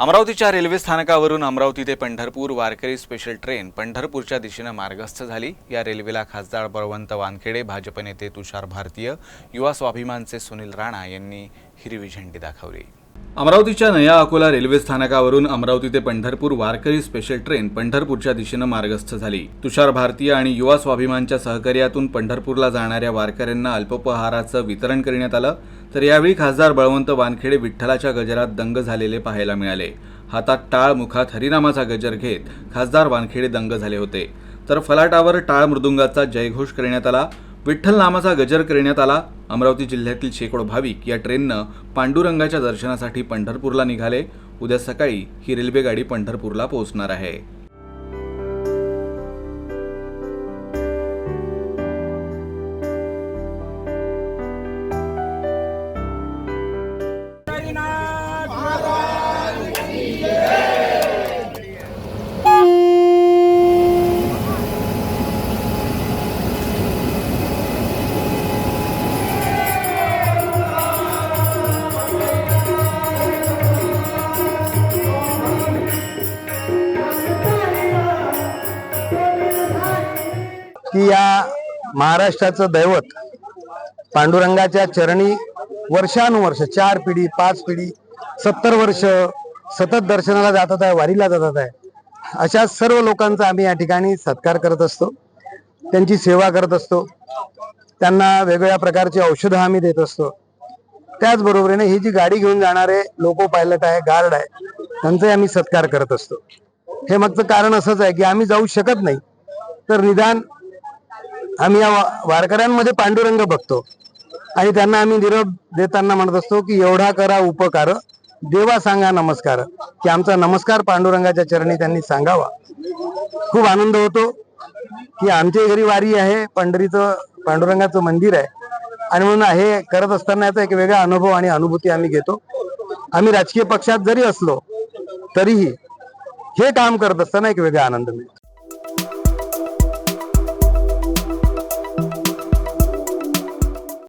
अमरावतीच्या रेल्वे स्थानकावरून अमरावती ते पंढरपूर वारकरी स्पेशल ट्रेन पंढरपूरच्या दिशेनं मार्गस्थ झाली. या रेल्वेला खासदार बळवंत वानखेडे भाजप नेते तुषार भारतीय युवा स्वाभिमानचे सुनील राणा यांनी हिरवी झेंडी दाखवली. अमरावतीच्या नया अकोला रेल्वे स्थानकावरून अमरावती ते पंढरपूर वारकरी स्पेशल ट्रेन पंढरपूरच्या दिशेनं मार्गस्थ झाली. तुषार भारतीय आणि युवा स्वाभिमानच्या सहकार्यातून पंढरपूरला जाणाऱ्या वारकऱ्यांना अल्पोपहाराचं वितरण करण्यात आलं. तर यावेळी खासदार बळवंत वानखेडे विठ्ठलाच्या गजरात दंग झालेले पाहायला मिळाले. हातात टाळ मुखात हरिनामाचा गजर घेत खासदार वानखेडे दंग झाले होते. तर फलाटावर टाळ मृदुंगाचा जयघोष करण्यात आला. विठ्ठल नामाचा गजर करण्यात आला. अमरावती जिल्ह्यातील शेकडो भाविक या ट्रेननं पांडुरंगाच्या दर्शनासाठी पंढरपूरला निघाले. उद्या सकाळी ही रेल्वेगाडी पंढरपूरला पोहोचणार आहे. की या महाराष्ट्राचं दैवत पांडुरंगाच्या चरणी वर्षानुवर्ष चार पिढी पाच पिढी सत्तर वर्ष सतत दर्शनाला जातात आहे वारीला जातात आहे. अशा सर्व लोकांचा आम्ही या ठिकाणी सत्कार करत असतो. त्यांची सेवा करत असतो. त्यांना वेगवेगळ्या प्रकारची औषधं आम्ही देत असतो. त्याचबरोबरीने ही जी गाडी घेऊन जाणारे लोको पायलट आहे गार्ड आहे त्यांचाही आम्ही सत्कार करत असतो. हे मागचं कारण असंच आहे की आम्ही जाऊ शकत नाही. तर निदान आम्ही या वा- वारकऱ्यांमध्ये पांडुरंग बघतो. आणि त्यांना आम्ही निरोप देताना म्हणत असतो की एवढा करा उपकार. देवा सांगा नमस्कार. की आमचा नमस्कार पांडुरंगाच्या चरणी त्यांनी सांगावा. खूप आनंद होतो की आमच्या घरी वारी आहे पंढरीचं पांडुरंगाचं मंदिर आहे. आणि म्हणून हे करत असताना याचा एक वेगळा अनुभव आणि अनुभूती आम्ही घेतो. आम्ही राजकीय पक्षात जरी असलो तरीही हे काम करत असताना एक वेगळा आनंद मिळतो.